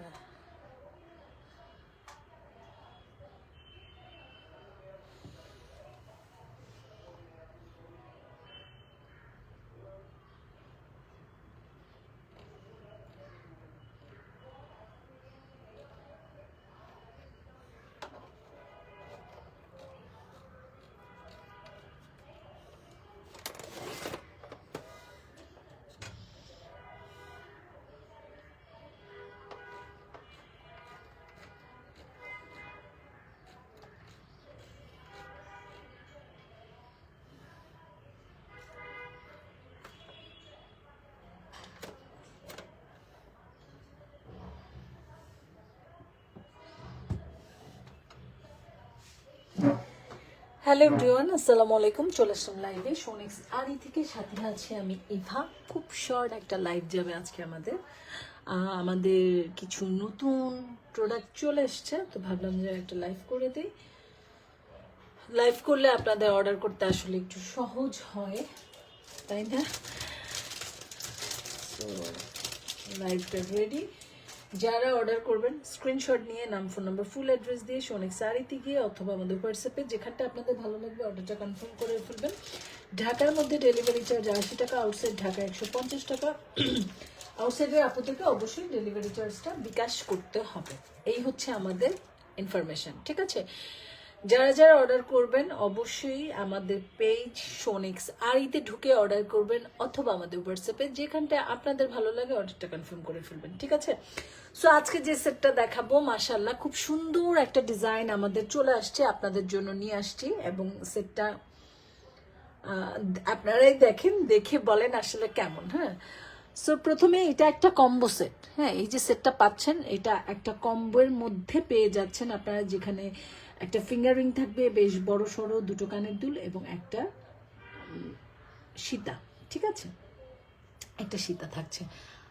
Yeah. Hello everyone, আসসালামু আলাইকুম, চলে আসলাম লাইভে সোনেক্স আরি থেকে সাথে আছি আমি ইভা খুব শর্ট একটা লাইভ যাবে আজকে আমাদের। আমাদের কিছু নতুন প্রোডাক্ট চলে এসছে, তো ভাবলাম যে একটা লাইভ করে দিই। লাইভ করলে আপনাদের অর্ডার করতে আসলে একটু সহজ হয়, তাই না? লাইভটা রেডি যারা অর্ডার করবেন স্ক্রিনশট নিয়ে, নাম ফোন নাম্বার ফুল অ্যাড্রেস দিয়ে সোনিক সারিতে গিয়ে অথবা আমাদের হোয়াটসঅ্যাপে যেখানটা আপনাদের ভালো লাগবে অর্ডারটা কনফার্ম করে ফেলবেন। ঢাকার মধ্যে ডেলিভারি চার্জ আশি টাকা আউটসাইড ঢাকা একশো পঞ্চাশ টাকা। আউটসাইডের আপনাদেরকে অবশ্যই ডেলিভারি চার্জটা বিকাশ করতে হবে। এই হচ্ছে আমাদের ইনফরমেশান ঠিক আছে? যারা যারা অর্ডার করবেন, অবশ্যই আমাদের পেজ সোনিক্স আর ইতে ঢুকে অর্ডার করবেন অথবা আমাদের হোয়াটসঅ্যাপে যেখানটা আপনাদের ভালো লাগে অর্ডারটা কনফার্ম করে ফেলবেন, ঠিক আছে? সো আজকে যে সেটটা দেখাবো মাশাল্লাহ খুব সুন্দর একটা ডিজাইন আমাদের চলে আসছে, আপনাদের জন্য নিয়ে আসছি এবং সেটটা আপনারাই দেখেন, দেখে বলেন আসলে কেমন হ্যাঁ? সো প্রথমে এটা একটা কম্বো সেট হ্যাঁ? এই যে সেটটা পাচ্ছেন, এটা একটা কম্বোর মধ্যে পেয়ে যাচ্ছেন আপনারা যেখানে একটা ফিঙ্গার রিং থাকবে, বেশ বড় সড়ো দুটো কানের দুল এবং একটা সীতা, ঠিক আছে? একটা সীতা থাকছে।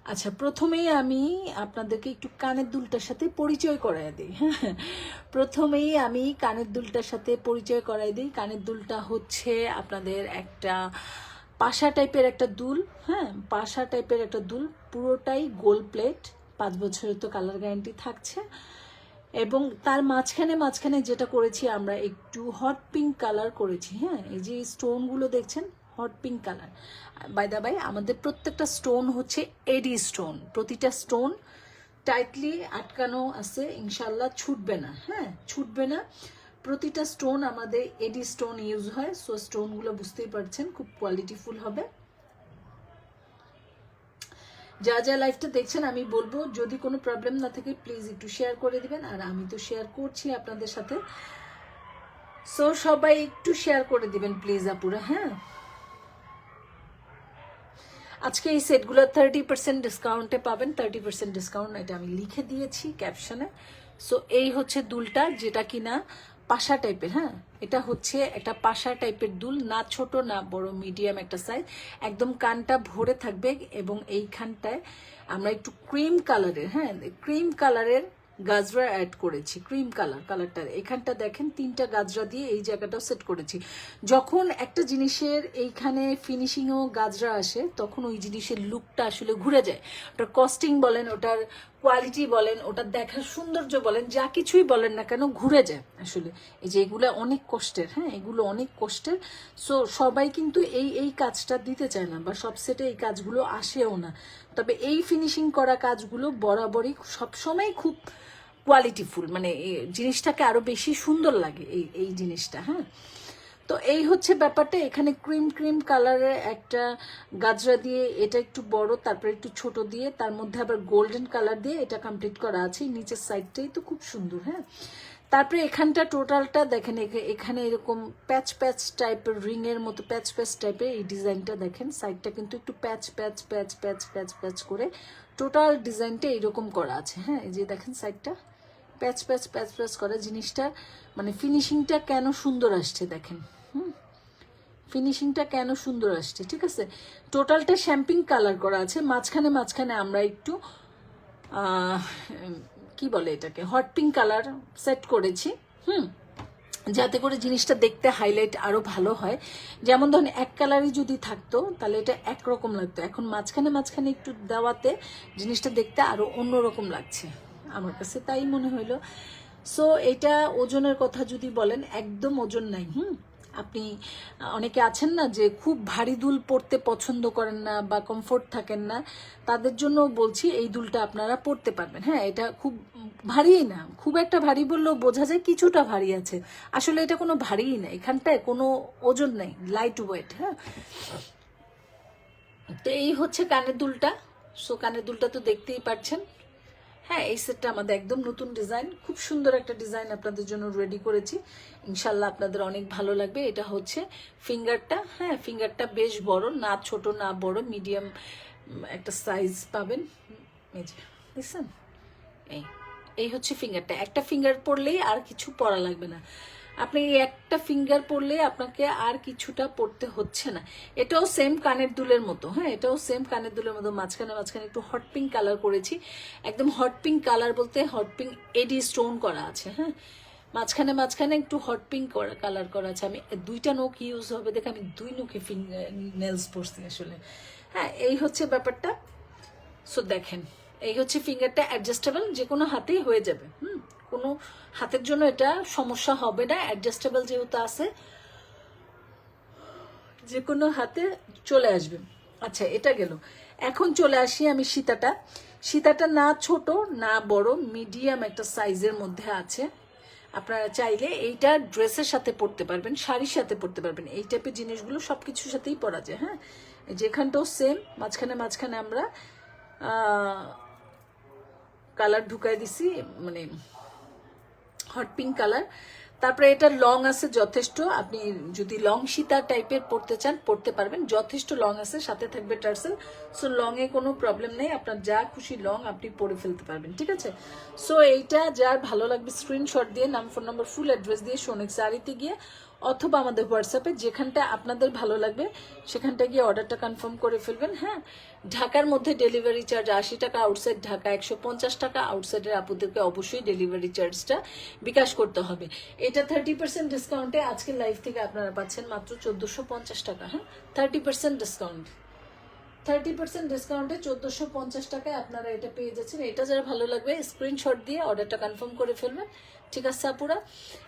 আচ্ছা প্রথমেই আমি আপনাদেরকে একটু কানের দুলটার সাথে পরিচয় করাই দিই। হ্যাঁ প্রথমেই আমি কানের দুলটার সাথে পরিচয় করাই দিই। কানের দুলটা হচ্ছে আপনাদের একটা পাশা টাইপের একটা দুল হ্যাঁ? পাশা টাইপের একটা দুল, পুরোটাই গোল প্লেট, পাঁচ বছরের তো কালার গ্যারান্টি থাকছে। এবং তার মাঝখানে মাঝখানে যেটা করেছি আমরা, একটু হট পিঙ্ক কালার করেছি হ্যাঁ? এই যে স্টোনগুলো দেখছেন hot pink colour by the by আমাদের প্রত্যেকটা স্টোন হচ্ছে এডি স্টোন প্রতিটা স্টোন টাইটলি আটকানো আছে ইনশাল্লাহ ছুটবে না হ্যাঁ? ছুটবে না। প্রতিটা স্টোন আমাদের এডি স্টোন ইউজ হয় সো স্টোনগুলো বুঝতেই পারছেন, খুব কোয়ালিটিফুল হবে। যা যা লাইফটা দেখছেন, আমি বলব, যদি কোনো প্রবলেম না থাকে প্লিজ একটু শেয়ার করে দিবেন, আর আমি তো শেয়ার করছি আপনাদের সাথে। সো সবাই একটু শেয়ার করে দিবেন প্লিজ আপুরা হ্যাঁ? আজকে এই সেটগুলো থার্টি পার্সেন্ট ডিসকাউন্টে পাবেন থার্টি পার্সেন্ট ডিসকাউন্ট এটা আমি লিখে দিয়েছি ক্যাপশনে সো এই হচ্ছে দুলটা, যেটা কিনা পাশা টাইপের হ্যাঁ? এটা হচ্ছে একটা পাশা টাইপের দুল, না ছোট, না বড়, মিডিয়াম একটা সাইজ একদম কানটা ভরে থাকবে এবং এইখানটায় আমরা একটু ক্রিম কালারের হ্যাঁ? ক্রিম কালারের গাজরা অ্যাড করেছি ক্রিম কালার কালারটা এখানটা দেখেন, তিনটা গাজরা দিয়ে এই জায়গাটাও সেট করেছি। যখন একটা জিনিসের এইখানে ফিনিশিংও গাজরা আসে, তখন ওই জিনিসের লুকটা আসলে ঘুরে যায়। ওটার কস্টিং বলেন, ওটার কোয়ালিটি বলেন ওটা দেখার সৌন্দর্য বলেন, যা কিছুই বলেন না কেন ঘুরে যায় আসলে। এই যে এগুলো অনেক কষ্টের হ্যাঁ এগুলো অনেক কষ্টের। সো সবাই কিন্তু এই এই কাজটা দিতে চায় না বা সব সেটে এই কাজগুলো আসেও না। তবে এই ফিনিশিং করা কাজগুলো বরাবরই সবসময় খুব কোয়ালিটিফুল মানে জিনিসটাকে আরও বেশি সুন্দর লাগে এই এই জিনিসটা হ্যাঁ। তো এই হচ্ছে ব্যাপারটা, এখানে ক্রিম ক্রিম কালারের একটা গাজরা দিয়ে এটা একটু বড়, তারপরে একটু ছোট দিয়ে, তার মধ্যে আবার গোল্ডেন কালার দিয়ে এটা কমপ্লিট করা আছে নিচের সাইডটাই তো খুব সুন্দর হ্যাঁ? তারপরে এখানটা টোটালটা দেখেন, এখা- এখানে এরকম প্যাচ প্যাচ টাইপের রিং এর মতো প্যাচ প্যাচ টাইপের এই ডিজাইনটা দেখেন সাইডটা কিন্তু একটু প্যাচ প্যাচ প্যাচ প্যাচ প্যাচ প্যাচ করে টোটাল ডিজাইনটা এরকম করা আছে হ্যাঁ? এই যে দেখেন সাইডটা প্যাচ প্যাচ প্যাচ প্যাচ করা জিনিসটা মানে ফিনিশিংটা কেন সুন্দর আসছে দেখেন। ফিনিশিংটা কেন সুন্দর আসছে, ঠিক আছে? টোটালটা শ্যাম্পিং কালার করা আছে, মাঝখানে মাঝখানে আমরা একটু কি বলে এটাকে হট পিঙ্ক কালার সেট করেছি, হুম। যাতে করে জিনিসটা দেখতে হাইলাইট আরও ভালো হয়। যেমন ধরেন, এক কালারই যদি থাকতো, তাহলে এটা একরকম লাগতো। এখন মাঝখানে মাঝখানে একটু দেওয়াতে জিনিসটা দেখতে আরও অন্যরকম লাগছে আমার কাছে, তাই মনে হইল। সো এটা ওজনের কথা যদি বলেন, একদম ওজন নাই, হুম। আপনি অনেকে আছেন না যে খুব ভারী দুল পরতে পছন্দ করেন না বা কমফোর্ট থাকেন না, তাদের জন্য বলছি এই দুলটা আপনারা পরতে পারবেন। হ্যাঁ এটা খুব ভারী না, খুব একটা ভারী বললেও বোঝা যায় কিছুটা ভারী আছে। আসলে এটা কোনো ভারীই না, এখানটায় কোনো ওজন নেই লাইট ওয়েট হ্যাঁ। তো এই হচ্ছে কানের দুলটা। সো কানের দুলটা তো দেখতেই পাচ্ছেন হ্যাঁ এই সেটটা আমাদের একদম নতুন ডিজাইন খুব সুন্দর একটা ডিজাইন আপনাদের জন্য রেডি করেছি। ইনশাল্লাহ আপনাদের অনেক ভালো লাগবে। এটা হচ্ছে ফিঙ্গারটা হ্যাঁ ফিঙ্গারটা বেশ বড়, না ছোট, না বড় মিডিয়াম একটা সাইজ পাবেন। এই এই এই হচ্ছে ফিঙ্গারটা একটা ফিঙ্গার পরলেই আর কিছু পরা লাগবে না। আপনি একটা ফিঙ্গার পরলে আপনাকে আর কিছুটা পড়তে হচ্ছে না। এটাও সেম কানের দুলের মতো হ্যাঁ? এটাও সেম কানের দুলের মতো, মাঝখানে মাঝখানে একটু হট পিঙ্ক কালার করেছি। একদম হট পিঙ্ক কালার বলতে হট পিঙ্ক এডি স্টোন করা আছে হ্যাঁ? মাঝখানে মাঝখানে একটু হট পিঙ্ক কালার করা আছে। আমি দুইটা নোক ইউজ হবে, দেখে আমি দুই নোকে ফিঙ্গার নেলস পরছি আসলে। হ্যাঁ এই হচ্ছে ব্যাপারটা। সো দেখেন, এই হচ্ছে ফিঙ্গারটা অ্যাডজাস্টেবল যে কোনো হাতেই হয়ে যাবে, হুম? কোনো হাতের জন্য এটা সমস্যা হবে না অ্যাডজাস্টেবল যেহেতু আছে যে কোনো হাতে চলে আসবে। আচ্ছা এটা গেল। এখন চলে আসি আমি সীতাটা। সীতাটা না ছোট, না বড় মিডিয়াম একটা সাইজের মধ্যে আছে। আপনারা চাইলে এইটা ড্রেসের সাথে পরতে পারবেন, শাড়ির সাথে পরতে পারবেন। এই টাইপের জিনিসগুলো সব কিছুর সাথেই পরা যায় হ্যাঁ? যেখানটাও সেম মাঝখানে মাঝখানে আমরা কালার ঢুকাই দিছি মানে হট পিঙ্ক কালার। তারপরে এটা লং আছে যথেষ্ট। আপনি যদি লং সীতা টাইপের পড়তে চান, পড়তে পারবেন। যথেষ্ট লং আছে, সাথে থাকবে টার্সেল। সো লং এ কোনো প্রবলেম নেই। আপনার যা খুশি লং আপনি পরে ফেলতে পারবেন, ঠিক আছে? সো এইটা যার ভালো লাগবে স্ক্রিনশট দিয়ে, নাম ফোন নম্বর ফুল অ্যাড্রেস দিয়ে সোনেক শাড়িতে গিয়ে অথবা আমাদের হোয়াটসঅ্যাপে যেখানটা আপনাদের ভালো লাগবে সেখানটা গিয়ে অর্ডারটা কনফার্ম করে ফেলবেন হ্যাঁ? ঢাকার মধ্যে ডেলিভারি চার্জ আশি টাকা আউটসাইড ঢাকা একশো পঞ্চাশ টাকা আউটসাইডের আপুদেরকে অবশ্যই ডেলিভারি চার্জটা বিকাশ করতে হবে। এটা থার্টি পার্সেন্ট ডিসকাউন্টে আজকের লাইভ থেকে আপনারা পাচ্ছেন মাত্র চোদ্দোশো পঞ্চাশ টাকা হ্যাঁ? Thirty percent discount thirty percent ডিসকাউন্টে চোদ্দোশো পঞ্চাশ টাকায় আপনারা এটা পেয়ে যাচ্ছেন। এটা যারা ভালো লাগবে স্ক্রিনশট দিয়ে অর্ডারটা কনফার্ম করে ফেলবেন। ঠিক আছে, আপুরা?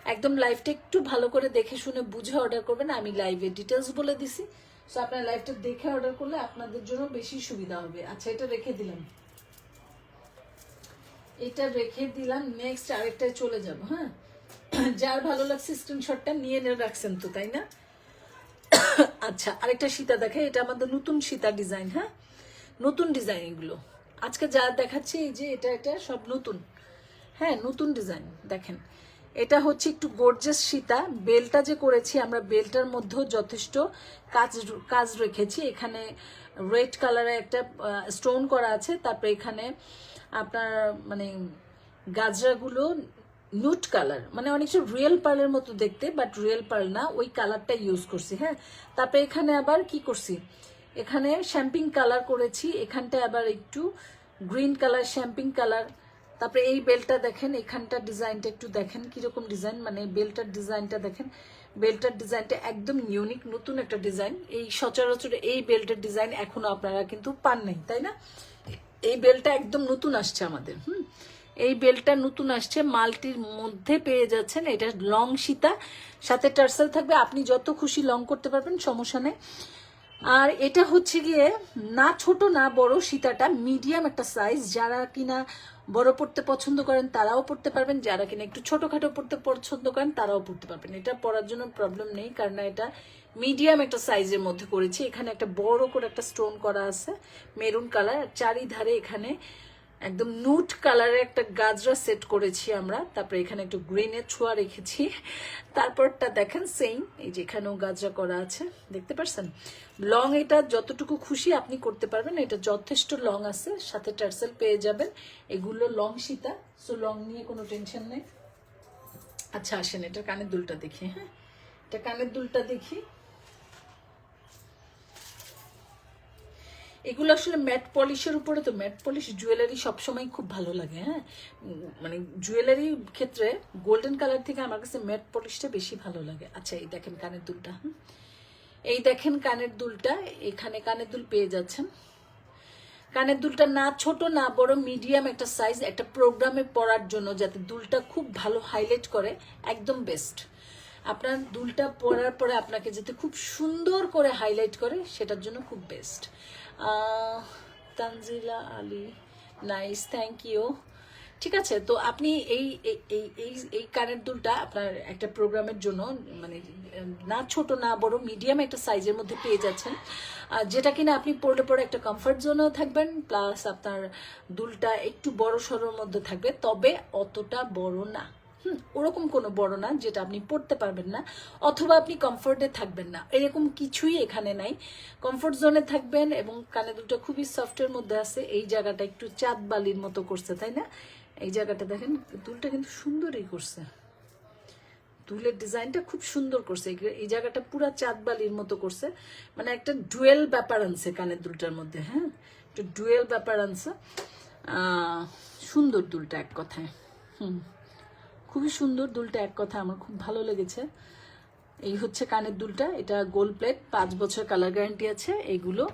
একদম লাইভটা একটু ভালো করে দেখে শুনে বুঝে অর্ডার করবেন। আমি লাইভে ডিটেলস বলে দিছি। সো আপনার লাইভটা দেখে অর্ডার করলে আপনাদের জন্য বেশি সুবিধা হবে। আচ্ছা এটা রেখে দিলাম। এটা রেখে দিলাম। নেক্সট আরেকটায় চলে যাব হ্যাঁ? যার ভালো লাগছে স্ক্রিনশটটা নিয়ে রাখছেন তো, তাই না? আচ্ছা আরেকটা সীতা দেখে। এটা আমাদের নতুন সীতা ডিজাইন হ্যাঁ? নতুন ডিজাইন এগুলো। আজকে যা দেখাচ্ছি, এই যে এটা এটা সব নতুন। হ্যাঁ নতুন ডিজাইন দেখেন। এটা হচ্ছে একটু গর্জেস সীতা। বেলটা যে করেছি, আমরা বেলটার মধ্যেও যথেষ্ট কাজ কাজ রেখেছি। এখানে রেড কালারের একটা স্টোন করা আছে। তারপরে এখানে আপনার মানে গাজরাগুলো নুট কালার মানে অনেকটা রিয়েল পার্লের মতো দেখতে বাট রিয়েল পার্ল না। ওই কালারটা ইউজ করছি হ্যাঁ। তারপরে এখানে আবার কি করছি? এখানে শ্যাম্পিং কালার করেছি। এখানটায় আবার একটু গ্রিন কালার শ্যাম্পিং কালার তারপরে এই বেলটা দেখেন, এখানটা ডিজাইনটা একটু দেখেন কীরকম ডিজাইন মানে বেলটার ডিজাইনটা দেখেন। বেল্টের ডিজাইনটা একদম ইউনিক নতুন একটা ডিজাইন। এই সচরাচর এই বেল্টের ডিজাইন এখনও আপনারা কিন্তু পান নাই, তাই না? এই বেলটা একদম নতুন আসছে আমাদের, হুম? এই বেলটা নতুন আসছে, মালটির মধ্যে পেয়ে যাচ্ছেন, এটা লং সীতা, সাথে টার্সেল থাকবে। আপনি যত খুশি লং করতে পারবেন, সমস্যা নেই। আর এটা হচ্ছে গিয়ে, না ছোট, না বড় সীতাটা মিডিয়াম একটা সাইজ যারা কিনা বড় পড়তে পছন্দ করেন তারাও পড়তে পারবেন, যারা কিনা একটু ছোটখাটো পড়তে পছন্দ করেন তারাও পড়তে পারবেন। এটা পড়ার জন্য প্রবলেম নেই, কারণ এটা মিডিয়াম একটা সাইজের মধ্যে করেছি। এখানে একটা বড় করে একটা স্টোন করা আছে মেরুন কালার চারিধারে এখানে একদম নুট কালারের একটা গাজরা সেট করেছি আমরা। তারপরে এখানে একটু গ্রিনের ছোঁয়া রেখেছি। তারপরটা দেখেন সেম এই যে এখানেও গাজরা করা আছে। দেখতে পারছেন? লং এটা যতটুকু খুশি আপনি করতে পারবেন। এটা যথেষ্ট লং আছে, সাথে টার্সেল পেয়ে যাবেন। এগুলো লং সীতা সো লং নিয়ে কোনো টেনশন নেই। আচ্ছা আসেন, এটা কানের দুলটা দেখি হ্যাঁ? এটা কানের দুলটা দেখি। এগুলো আসলে ম্যাট পলিশের উপরে তো ম্যাট পলিশ জুয়েলারি সবসময় খুব ভালো লাগে হ্যাঁ? মানে জুয়েলারি ক্ষেত্রে গোল্ডেন কালার থেকে আমার কাছে ম্যাট পলিশটা বেশি ভালো লাগে। আচ্ছা এই দেখেন কানের দুলটা। এই দেখেন কানের দুলটা, এখানে কানের দুল পেয়ে যাচ্ছেন। কানের দুলটা না ছোট, না বড়, মিডিয়াম একটা সাইজ একটা প্রোগ্রামে পরার জন্য যাতে দুলটা খুব ভালো হাইলাইট করে, একদম বেস্ট আপনার দুলটা পরার পরে আপনাকে যাতে খুব সুন্দর করে হাইলাইট করে, সেটার জন্য খুব best Tanzila Ali nice thank you ঠিক আছে, তো আপনি এই, এই- এই এই কানের দুলটা আপনার একটা প্রোগ্রামের জন্য মানে না ছোট, না বড় মিডিয়াম একটা সাইজের মধ্যে পেয়ে যাচ্ছেন। আর যেটা কিনা আপনি পরলে পরে একটা কমফর্ট জোনেও থাকবেন প্লাস আপনার দুলটা একটু বড় সড়োর মধ্যে থাকবে, তবে অতটা বড় না। হুম, ওরকম কোনো বড় না, যেটা আপনি পড়তে পারবেন না, অথবা আপনি কমফোর্টে থাকবেন না। এরকম কিছুই এখানে নাই। কমফোর্ট জোনে থাকবেন এবং কানে দুটো খুবই সফটের মধ্যে আছে। এই জায়গাটা একটু চাঁদ বালির মতো করছে, তাই না? এই জায়গাটা দেখেন, দুলটা কিন্তু সুন্দরই করছে। দুলের ডিজাইনটা খুব সুন্দর করছে। এই- জায়গাটা পুরো চাঁদ বালির মতো করছে। মানে একটা ডুয়েল ব্যাপার আনছে কানের দুলটার মধ্যে হ্যাঁ? একটু ডুয়েল ব্যাপার আনছে। সুন্দর দুলটা এক কথায়। হুম। খুবই সুন্দর দুলটা, এক কথা আমার খুব ভালো লেগেছে। এই হচ্ছে কানের দুলটা, এটা গোল্ড প্লেট, পাঁচ বছর কালার গ্যারান্টি আছে এইগুলো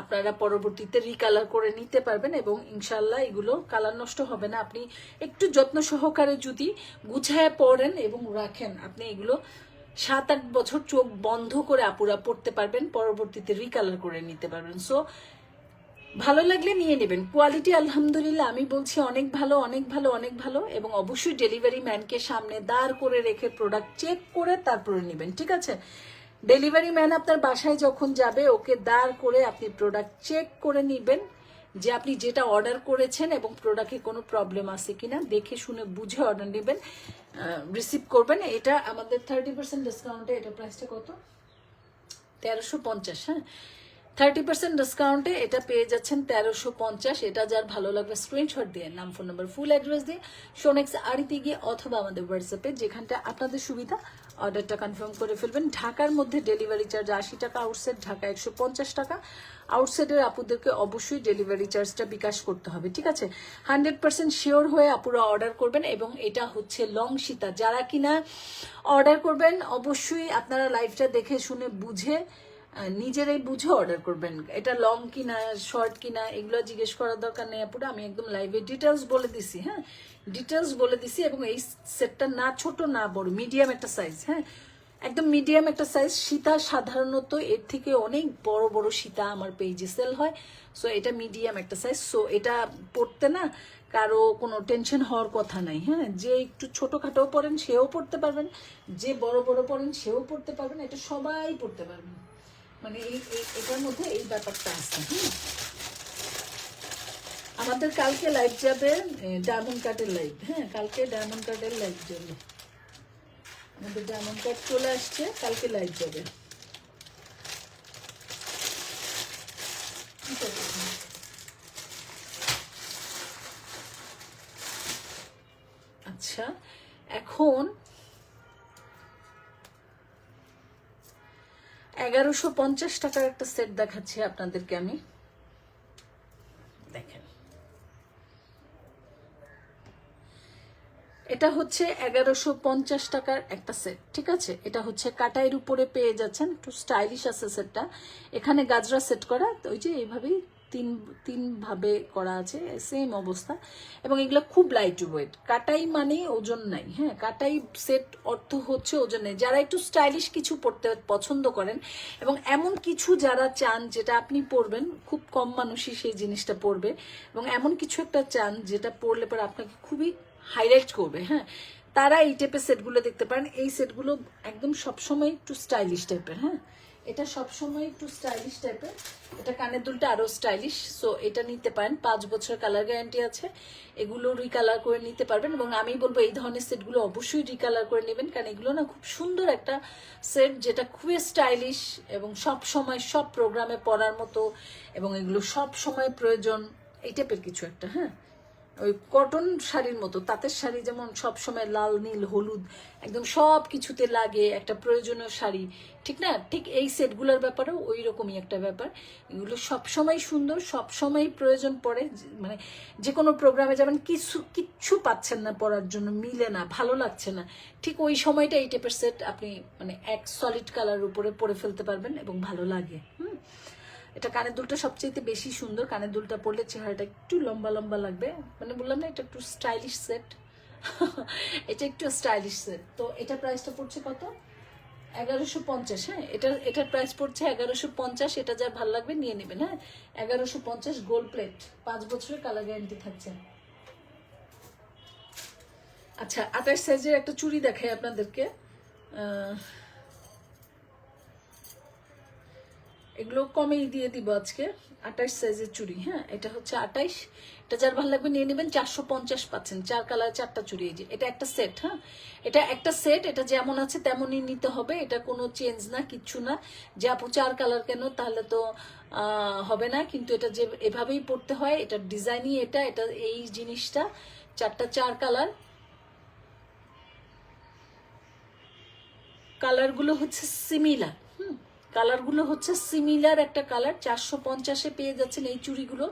আপনারা পরবর্তীতে রিকালার করে নিতে পারবেন এবং ইনশাল্লাহ এগুলো কালার নষ্ট হবে না। আপনি একটু যত্ন সহকারে যদি গুছায় পড়েন এবং রাখেন, আপনি এগুলো সাত আট বছর চোখ বন্ধ করে আপুরা পড়তে পারবেন, পরবর্তীতে রিকালার করে নিতে পারবেন। সো ভালো লাগলে নিয়ে নেবেন। কোয়ালিটি আলহামদুলিল্লাহ, আমি বলছি অনেক ভালো অনেক ভালো অনেক ভালো এবং অবশ্যই ডেলিভারি ম্যানকে সামনে দাঁড় করে রেখে প্রোডাক্ট চেক করে তারপরে নেবেন, ঠিক আছে? ডেলিভারি ম্যান আপনার বাসায় যখন যাবে, ওকে দাঁড় করে আপনি প্রোডাক্ট চেক করে নেবেন যে আপনি যেটা অর্ডার করেছেন এবং প্রোডাক্টে কোনো প্রবলেম আছে কিনা, দেখে শুনে বুঝে অর্ডার নেবেন রিসিভ করবেন। এটা আমাদের থার্টি পার্সেন্ট ডিসকাউন্টে এটা প্রাইসটা কত? তেরোশো পঞ্চাশ হ্যাঁ? থার্টি পার্সেন্ট ডিসকাউন্টে এটা পেয়ে যাচ্ছেন তেরোশো পঞ্চাশ। এটা যার ভালো লাগবে স্ক্রিনশট দিয়ে, নাম ফোন নাম্বার ফুল অ্যাড্রেস দিয়ে। শোনেক্স আড়িতে গিয়ে অথবা আমাদের হোয়াটসঅ্যাপে যেখানটা আপনাদের সুবিধা অর্ডারটা কনফার্ম করে ফেলবেন। ঢাকার মধ্যে ডেলিভারি চার্জ আশি টাকা আউটসাইড ঢাকা একশো পঞ্চাশ টাকা। আউটসাইডের আপুদেরকে অবশ্যই ডেলিভারি চার্জটা বিকাশ করতে হবে, ঠিক আছে? হান্ড্রেড পার্সেন্ট শিওর হয়ে আপুরা অর্ডার করবেন এবং এটা হচ্ছে লং সীতা। যারা কিনা অর্ডার করবেন, অবশ্যই আপনারা লাইভটা দেখে শুনে বুঝে নিজেরাই বুঝে অর্ডার করবেন। এটা লং কিনা শর্ট কিনা, এগুলো জিজ্ঞেস করার দরকার নেই আপুরা। আমি একদম লাইভে ডিটেলস বলে দিছি হ্যাঁ? ডিটেলস বলে দিছি এবং এই সেটটা না, ছোট না, বড় মিডিয়াম একটা সাইজ হ্যাঁ? একদম মিডিয়াম একটা সাইজ সীতা সাধারণত এর থেকে অনেক বড় বড় সীতা আমার পেজে সেল হয়। সো এটা মিডিয়াম একটা সাইজ সো এটা পড়তে না কারও কোনো টেনশন হওয়ার কথা নাই হ্যাঁ? যে একটু ছোটখাটো পড়েন, সেও পড়তে পারবেন। যে বড় বড় পড়েন, সেও পড়তে পারবেন। এটা সবাই পড়তে পারবেন। মানে এই এটার মধ্যে এই ব্যাপারটা আছে, হুম? আমাদের কালকে লাইভ যাবে ডায়মন্ড কার্ডের লাইভ হ্যাঁ কালকে ডায়মন্ড কার্ডের লাইভ যাবে। আমাদের ডায়মন্ড কার্ড চলে আসছে, কালকে লাইভ যাবে। আচ্ছা এখন এগারোশো টাকার একটা সেট দেখাচ্ছি আপনাদেরকে আমি। দেখেন। এটা হচ্ছে এগারোশো পঞ্চাশ টাকার একটা সেট ঠিক আছে? এটা হচ্ছে কাটাইয়ের উপরে পেয়ে যাচ্ছেন, একটু স্টাইলিশ আছে সেটটা এখানে গাজরা সেট করা ওই যে এইভাবেই তিন তিন ভাবে করা আছে সেম অবস্থা। এবং এগুলো খুব লাইট ওয়েট কাটাই মানে ওজন নাই হ্যাঁ? কাটাই সেট অর্থ হচ্ছে ওজন নেই। যারা একটু স্টাইলিশ কিছু পড়তে পছন্দ করেন, এবং এমন কিছু যারা চান যেটা আপনি পরবেন, খুব কম মানুষই সেই জিনিসটা পরবে, এবং এমন কিছু একটা চান যেটা পরলে পরে আপনাকে খুবই হাইলাইট করবে হ্যাঁ? তারা এই টাইপের সেটগুলো দেখতে পারেন। এই সেটগুলো একদম সবসময় একটু স্টাইলিশ টাইপের হ্যাঁ? এটা সবসময় একটু স্টাইলিশ টাইপের এটা কানের দুলটা আরও স্টাইলিশ সো এটা নিতে পারেন। পাঁচ বছর কালার গ্যারান্টি আছে। এগুলো রিকালার করে নিতে পারবেন এবং আমি বলব এই ধরনের সেটগুলো অবশ্যই রিকালার করে নেবেন, কারণ এগুলো না খুব সুন্দর একটা সেট যেটা খুবই স্টাইলিশ এবং সব সময় সব প্রোগ্রামে পরার মতো এবং এগুলো সব সময় প্রয়োজন, এই টাইপের কিছু একটা হ্যাঁ। ওই কটন শাড়ির মতো, তাঁতের শাড়ি যেমন সব সময় লাল, নীল, হলুদ, একদম সব কিছুতে লাগে একটা প্রয়োজনীয় শাড়ি। ঠিক না? ঠিক এই সেটগুলোর ব্যাপারেও ওই রকমই একটা ব্যাপার। এগুলো সব সময় সুন্দর সব সময় প্রয়োজন পড়ে মানে যে কোনো প্রোগ্রামে যাবেন, কিছু, কিচ্ছু পাচ্ছেন না পরার জন্য, মিলে না, ভালো লাগছে না। ঠিক ওই সময়টা এই টাইপের সেট আপনি মানে এক সলিড কালার উপরে পরে ফেলতে পারবেন এবং ভালো লাগে। এটা কানের দুলটা সবচেয়ে বেশি সুন্দর। কানের দুলটা পরলে চেহারাটা একটু লম্বা লম্বা লাগবে। মানে বললাম না, এটা একটু স্টাইলিশ সেট এটা একটু স্টাইলিশ সেট তো এটা প্রাইসটা পড়ছে কত? এগারোশো পঞ্চাশ হ্যাঁ? এটা, এটার প্রাইস পড়ছে এগারোশো পঞ্চাশ। এটা যা ভালো লাগবে নিয়ে নেবেন হ্যাঁ? এগারোশো পঞ্চাশ গোল্ড প্লেট পাঁচ বছরের কালার গ্যারান্টি থাকছে। আচ্ছা আঠাশ সাইজের একটা চুড়ি দেখাই আপনাদেরকে। এগুলো কমেই দিয়ে দিব আজকে। আঠাশ সাইজের চুড়ি হ্যাঁ? এটা হচ্ছে আঠাইশ এটা যার ভালো লাগবে নিয়ে নেবেন চারশো পঞ্চাশ পাচ্ছেন। চার কালার, চারটা চুড়ি, এই যে। এটা একটা সেট হ্যাঁ? এটা একটা সেট এটা যেমন আছে তেমনই নিতে হবে। এটা কোনো চেঞ্জ না, কিচ্ছু না। যে আপু চার কালার কেন, তাহলে তো হবে না। কিন্তু এটা যে এভাবেই পড়তে হয়, এটা ডিজাইনই এটা এটা এই জিনিসটা। চারটা চার কালার। কালারগুলো হচ্ছে সিমিলার কালারগুলো হচ্ছে সিমিলার একটা কালার চারশো পঞ্চাশে পেয়ে যাচ্ছেন এই চুড়িগুলো।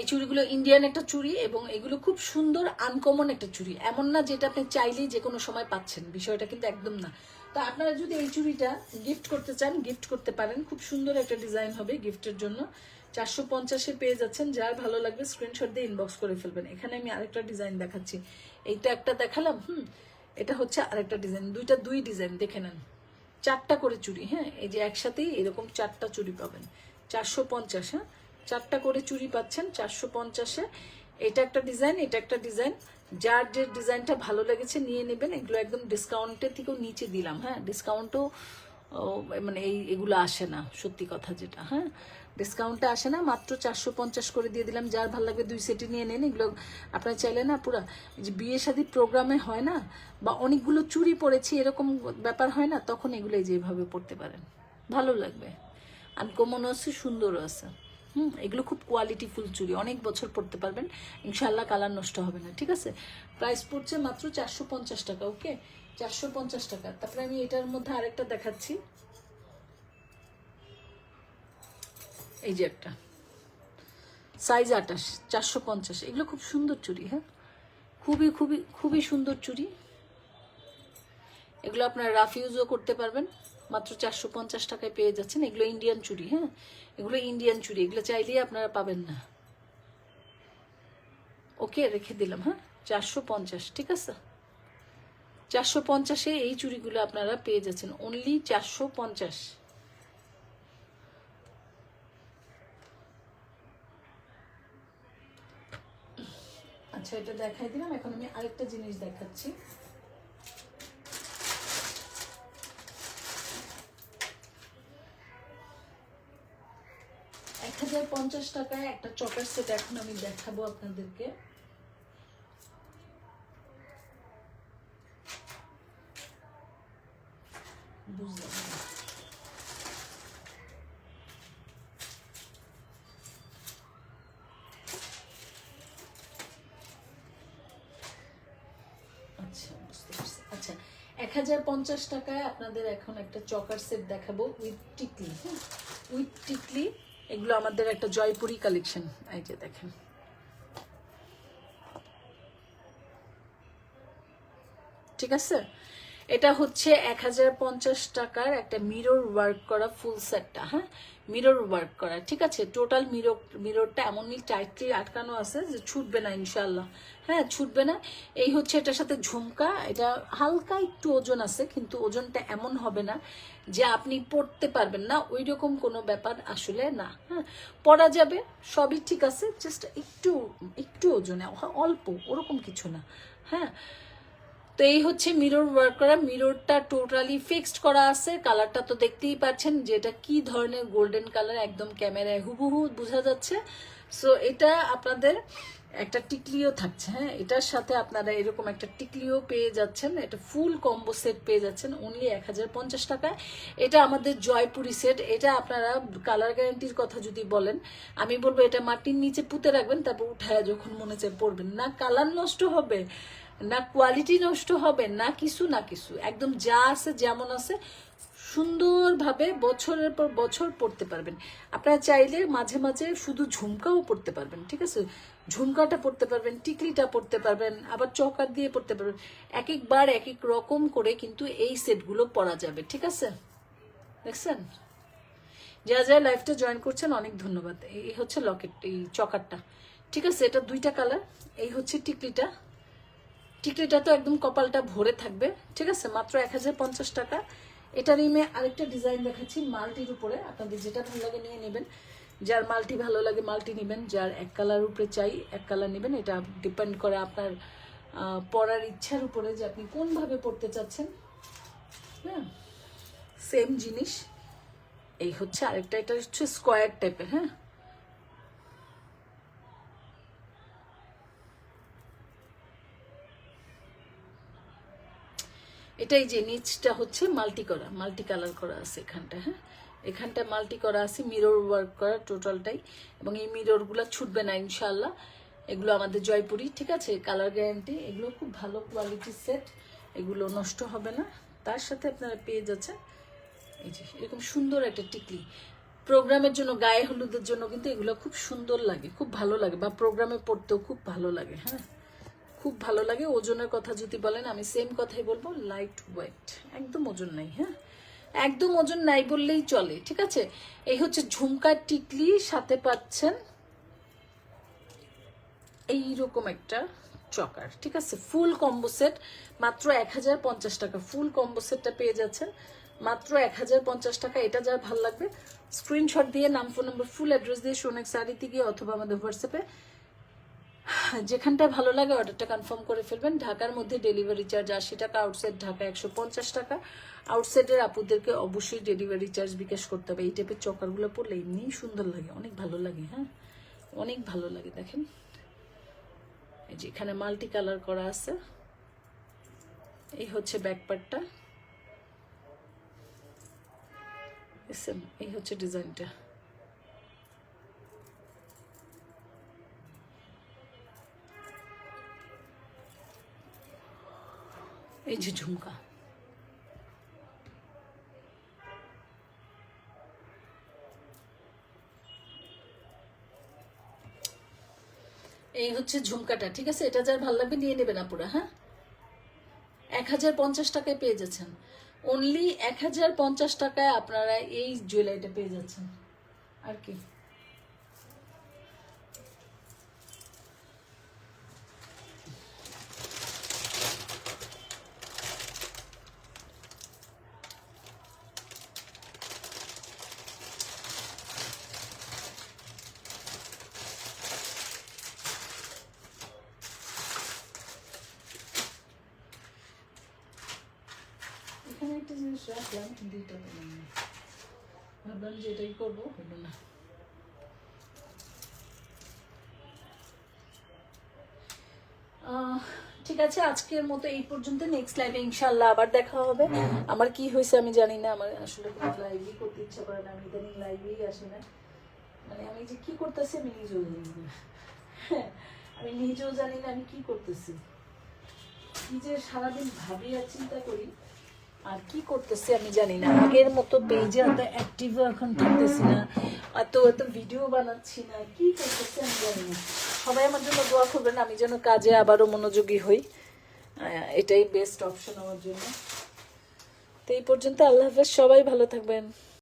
এই চুড়িগুলো ইন্ডিয়ান একটা চুড়ি এবং এগুলো খুব সুন্দর আনকমন একটা চুড়ি। এমন না যেটা আপনি চাইলেই যে কোনো সময় পাচ্ছেন, বিষয়টা কিন্তু একদম না। তো আপনারা যদি এই চুড়িটা গিফট করতে চান গিফট করতে পারেন। খুব সুন্দর একটা ডিজাইন হবে গিফটের জন্য। চারশো পঞ্চাশে পেয়ে যাচ্ছেন, যার ভালো লাগবে স্ক্রিনশট দিয়ে ইনবক্স করে ফেলবেন। এখানে আমি আরেকটা ডিজাইন দেখাচ্ছি। এইটা একটা দেখালাম, হুম, এটা হচ্ছে আরেকটা ডিজাইন দুইটা দুই ডিজাইন দেখে নেন। চারটা করে চুড়ি হ্যাঁ? এই যে একসাথেই এরকম চারটা চুড়ি পাবেন। চারশো পঞ্চাশ হ্যাঁ? চারটা করে চুড়ি পাচ্ছেন, চারশো পঞ্চাশে এটা একটা ডিজাইন, এটা একটা ডিজাইন। যার যে ডিজাইনটা ভালো লেগেছে, নিয়ে নেবেন। এগুলো একদম ডিসকাউন্টের থেকেও নিচে দিলাম হ্যাঁ? ডিসকাউন্টও মানে এই, এগুলো আসে না, সত্যি কথা যেটা হ্যাঁ? ডিসকাউন্টে আসে না, মাত্র চারশো পঞ্চাশ করে দিয়ে দিলাম, যার ভালো লাগবে দুই সেটি নিয়ে নেন। এগুলো আপনারা চাইলে না পুরা যে বিয়ে শাদী প্রোগ্রামে হয় না, বা অনেকগুলো চুরি পড়েছি, এরকম ব্যাপার হয় না, তখন এগুলো যেভাবে পড়তে পারেন। ভালো লাগবে। আনকমনও আছে, সুন্দরও আছে। হুম, এগুলো খুব কোয়ালিটিফুল চুড়ি অনেক বছর পড়তে পারবেন ইনশাল্লাহ কালার নষ্ট হবে না, ঠিক আছে? প্রাইস পড়ছে মাত্র চারশো পঞ্চাশ টাকা ওকে চারশো পঞ্চাশ টাকা। তারপরে আমি এটার মধ্যে আরেকটা দেখাচ্ছি। এই যে একটা। সাইজ আটাশ চারশো পঞ্চাশ। এগুলো খুব সুন্দর চুড়ি হ্যাঁ? খুবই খুবই খুবই সুন্দর চুড়ি। এগুলো আপনারা রাফ ইউজও করতে পারবেন। মাত্র চারশো পঞ্চাশ টাকায় পেয়ে যাচ্ছেন। এগুলো ইন্ডিয়ান চুড়ি হ্যাঁ? এগুলো ইন্ডিয়ান চুড়ি। এগুলো চাইলেই আপনারা পাবেন না। ওকে, রেখে দিলাম হ্যাঁ? চারশো পঞ্চাশ, ঠিক আছে? চারশো পঞ্চাশে এই চুড়িগুলো আপনারা পেয়ে যাচ্ছেন। অনলি চারশো পঞ্চাশ। আচ্ছা এটা দেখাই দিলাম। এখন আমি আরেকটা জিনিস দেখাচ্ছি। এক হাজার পঞ্চাশ টাকায় একটা চকার সেট এখন আমি দেখাবো আপনাদেরকে বুঝলাম না। আচ্ছা বুঝতে পারছি আচ্ছা এক হাজার পঞ্চাশ টাকায় আপনাদের এখন একটা চকার সেট দেখাবো উইথ টিকলি হ্যাঁ? উইথ টিকলি এগুলো আমাদের একটা জয়পুরি কালেকশন এই যে দেখেন। ঠিক আছে? এটা হচ্ছে এক হাজার পঞ্চাশ টাকার একটা মিরর ওয়ার্ক করা ফুল সেটটা হ্যাঁ? মিরর ওয়ার্ক করা, ঠিক আছে? টোটাল মিরর মিররটা এমনই টাইটলি আটকানো আছে যে ছুটবে না ইনশাল্লাহ হ্যাঁ ছুটবে না। এই হচ্ছে এটার সাথে ঝুমকা। এটা হালকা একটু ওজন আছে, কিন্তু ওজনটা এমন হবে না যে আপনি পড়তে পারবেন না। ওই রকম কোনো ব্যাপার আসলে না হ্যাঁ? পড়া যাবে, সবই ঠিক আছে জাস্ট একটু একটু ওজনে, অল্প, ওরকম কিছু না হ্যাঁ? তো এই হচ্ছে মিরর ওয়ার্ক করা। মিররটা টোটালি ফিক্সড করা আছে। কালারটা তো দেখতেই পাচ্ছেন যে এটা কি ধরনের গোল্ডেন কালার একদম ক্যামেরায় হুবহু বোঝা যাচ্ছে। সো এটা আপনাদের একটা টিকলিও থাকছে হ্যাঁ? এটার সাথে আপনারা এরকম একটা টিকলিও পেয়ে যাচ্ছেন। এটা ফুল কম্বো সেট পেয়ে যাচ্ছেন অনলি এক হাজার পঞ্চাশ টাকায়। এটা আমাদের জয়পুরি সেট এটা আপনারা কালার গ্যারান্টির কথা যদি বলেন, আমি বলব এটা মাটির নিচে পুঁতে রাখবেন, তারপর উঠায় যখন মনে চায় পড়বেন না কালার নষ্ট হবে। না কোয়ালিটি নষ্ট হবে, না কিছু না কিছু। একদম যা আছে, যেমন আছে, সুন্দরভাবে বছরের পর বছর পড়তে পারবেন। আপনারা চাইলে মাঝে মাঝে শুধু ঝুমকাও পড়তে পারবেন, ঠিক আছে? ঝুমকাটা পড়তে পারবেন, টিকলিটা পড়তে পারবেন, আবার চকার দিয়ে পড়তে পারবেন। এক একবার এক এক রকম করে কিন্তু এই সেটগুলো পরা যাবে, ঠিক আছে? দেখছেন? যারা যারা লাইফটা জয়েন করছেন, অনেক ধন্যবাদ। এই হচ্ছে লকেট, এই চকারটা, ঠিক আছে? এটা দুইটা কালার, এই হচ্ছে টিকলিটা। টিকলিটা তো একদম কপালটা ভরে থাকবে। ঠিক আছে? মাত্র এক হাজার পঞ্চাশ টাকা। এটা নিয়ে আরেকটা ডিজাইন দেখাচ্ছি মাল্টির উপরে। আপনাদের যেটা ভালো লাগে নিয়ে নেবেন। যার মাল্টি ভালো লাগে মাল্টি নেবেন। যার এক কালার উপরে চাই, এক কালার নেবেন। এটা ডিপেন্ড করে আপনার পরার ইচ্ছার উপরে যে আপনি কোনভাবে পড়তে চাচ্ছেন। হ্যাঁ? সেম জিনিস। এই হচ্ছে আরেকটা। এটা হচ্ছে স্কোয়ার টাইপের হ্যাঁ? এটাই যে নিচটা হচ্ছে মাল্টি করা মাল্টি কালার করা আছে এখানটা হ্যাঁ? এখানটা মাল্টি করা আছে মিরর ওয়ার্ক করা টোটালটাই এবং এই মিররগুলো ছুটবে না ইনশাল্লাহ এগুলো আমাদের জয়পুরি ঠিক আছে? কালার গ্যারান্টি এগুলো খুব ভালো কোয়ালিটির সেট এগুলো নষ্ট হবে না। তার সাথে আপনারা পেয়ে যাচ্ছেন, এই যে, এরকম সুন্দর একটা টিকলি। প্রোগ্রামের জন্য, গায়ে হলুদের জন্য কিন্তু এগুলো খুব সুন্দর লাগে, খুব ভালো লাগে, বা প্রোগ্রামে পড়তেও খুব ভালো লাগে হ্যাঁ? খুব ভালো লাগে, ওজনের কথা যদি বলেন, আমি সেম কথাই বলব লাইট ওয়েট একদম ওজন নাই হ্যাঁ? একদম ওজন নাই বললেই চলে, ঠিক আছে? এই হচ্ছে ঝুমকার টিকলি, সাথে পাচ্ছেন এইরকম একটা চকার, ঠিক আছে? ফুল কম্বো সেট মাত্র এক হাজার পঞ্চাশ টাকা। ফুল কম্বো সেটটা পেয়ে যাচ্ছেন, মাত্র এক হাজার পঞ্চাশ টাকা। এটা যার ভালো লাগবে স্ক্রিনশট দিয়ে নাম ফোন নাম্বার ফুল অ্যাড্রেস দিয়ে সোনেক শাড়িতে গিয়ে অথবা আমাদের হোয়াটসঅ্যাপে যেখানটা ভালো লাগে অর্ডারটা কনফার্ম করে ফেলবেন। ঢাকার মধ্যে ডেলিভারি চার্জ আশি টাকা আউটসাইড ঢাকা একশো পঞ্চাশ টাকা। আউটসাইডের আপুদেরকে অবশ্যই ডেলিভারি চার্জ বিকাশ করতে হবে। এই টাইপের চকারগুলো পরলে এমনিই সুন্দর লাগে, অনেক ভালো লাগে হ্যাঁ? অনেক ভালো লাগে, দেখেন। এই যে এখানে মাল্টি কালার করা আছে। এই হচ্ছে ব্যাকপার্টটা এই হচ্ছে ডিজাইনটা এই যে ঝুমকা। এই হচ্ছে ঝুমকাটা, ঠিক আছে? এটা যার ভালো লাগবে নিয়ে নেবেন আপুরা হ্যাঁ? এক হাজার পঞ্চাশ টাকায় পেয়ে যাচ্ছেন। অনলি এক হাজার পঞ্চাশ টাকায় আপনারা এই জুয়েলারিটা পেয়ে যাচ্ছেন। আর কি এখানে একটা জিনিস রাখলাম কিন্তু এটা পেলাম না ভাবলাম যে এটাই করব হলো না। ঠিক আছে আজকের মতো এই পর্যন্ত। নেক্সট লাইভে ইনশাল্লাহ আবার দেখা হবে। আমার কি হয়েছে আমি জানি না। আমার আসলে লাইভই করতে ইচ্ছা করে না। আমি ইদানিং লাইভেই আসি না। মানে আমি যে কি করতেছি আমি নিজেও জানি না। হ্যাঁ, আমি নিজেও জানি না আমি কি করতেছি। নিজের সারাদিন ভাবি আর চিন্তা করি। আর কি করতেছি আমি জানি না। আগের মতো পেজে এত অ্যাক্টিভ এখন থাকতেছি না। এত এত ভিডিও বানাচ্ছি না। কি করতেছি আমি জানি না। সবাই আমার জন্য দোয়া করবেন, আমি যেন কাজে আবারও মনোযোগী হই। এটাই বেস্ট অপশন আমার জন্য। তো এই পর্যন্ত আল্লাহ হাফেজ, সবাই ভালো থাকবেন।